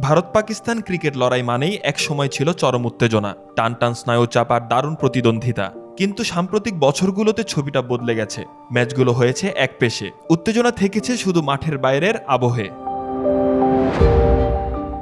Bharat Pakistan cricket লড়াই মানেই এক সময় ছিল চরম উত্তেজনা, টান টান স্নায়ু চাপার দারুণ প্রতিদ্বন্দ্বিতা। কিন্তু সাম্প্রতিক বছরগুলোতে ছবিটা বদলে গেছে, ম্যাচগুলো হয়েছে এক পেশে। উত্তেজনা থেকেছে শুধু মাঠের বাইরের আবহে।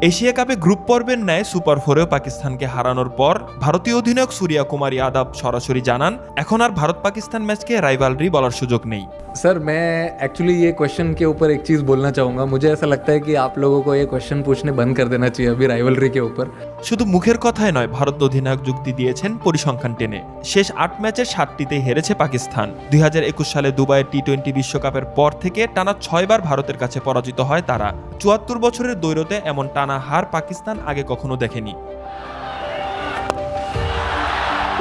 এশিয়া কাপে গ্রুপ পর্বের ন্যায় সুপার ফোরেও পাকিস্তানকে হারানোর পর ভারতীয় অধিনায়ক সূর্যা কুমার যাদব সরাসরি জানান এখন আর ভারত পাকিস্তান ম্যাচকে রাইভালরি বলার সুযোগ নেই सर मैं एक्चुअली ये क्वेश्चन के ऊपर एक चीज़ बोलना चाहूँगा मुझे ऐसा लगता है कि आप लोगों को ये क्वेश्चन पूछने बंद कर देना चाहिए अभी राइवलरी के ऊपर শুধু মুখের কথায় নয় ভারত অধিনায়ক যুক্তি দিয়েছেন পরিসংখ্যান টেনে শেষ আট ম্যাচের সাতটিতেই হেরেছে পাকিস্তান দুই সালে দুবাইয়ের টি টোয়েন্টি বিশ্বকাপের পর থেকে টানা ছয়বার ভারতের কাছে পরাজিত হয় তারা চুয়াত্তর বছরের দৈরতে এমন টানা হার পাকিস্তান আগে কখনো দেখেনি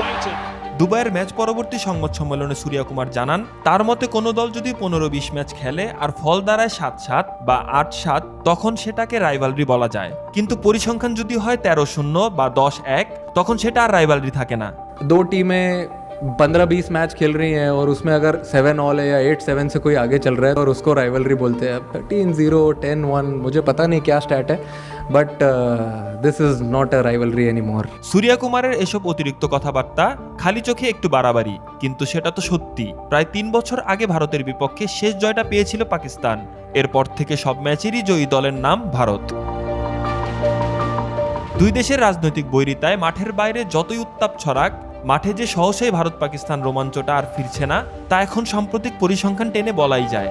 Waiting. দুবাইয়ের ম্যাচ পরবর্তী সংবাদ সম্মেলনে সূর্যা কুমার জানান তার মতে কোনো দল যদি পনেরো বিশ ম্যাচ খেলে আর ফল দাঁড়ায় সাত সাত বা আট সাত তখন সেটাকে রাইভালরি বলা যায় কিন্তু পরিসংখ্যান যদি হয় তেরো শূন্য বা দশ এক তখন সেটা আর রাইভালরি থাকে না दो टीमें पंद्रह बीस मैच खेल रही हैं और उसमें अगर सेवन ऑल है या एट सेवन से कोई आगे चल रहा है और उसको राइवलरी बोलते हैं थर्टीन जीरो टेन वन मुझे पता नहीं क्या स्टैट है but this is not a rivalry anymore সূর্যকুমারের এসব অতিরিক্ত কথাবার্তা খালি চোখে একটু বাড়াবাড়ি, কিন্তু সেটা তো সত্যি। প্রায় তিন বছর আগে ভারতের বিপক্ষে শেষ জয়টা পেয়েছিল পাকিস্তান। এরপর থেকে সব ম্যাচেরই জয়ী দলের নাম ভারত। দুই দেশের রাজনৈতিক বৈরিতায় মাঠের বাইরে যতই উত্তাপ ছড়াক, মাঠে যে সহসাই ভারত পাকিস্তান রোমাঞ্চটা আর ফিরছে না, তা এখন সাম্প্রতিক পরিসংখ্যান টেনে বলাই যায়।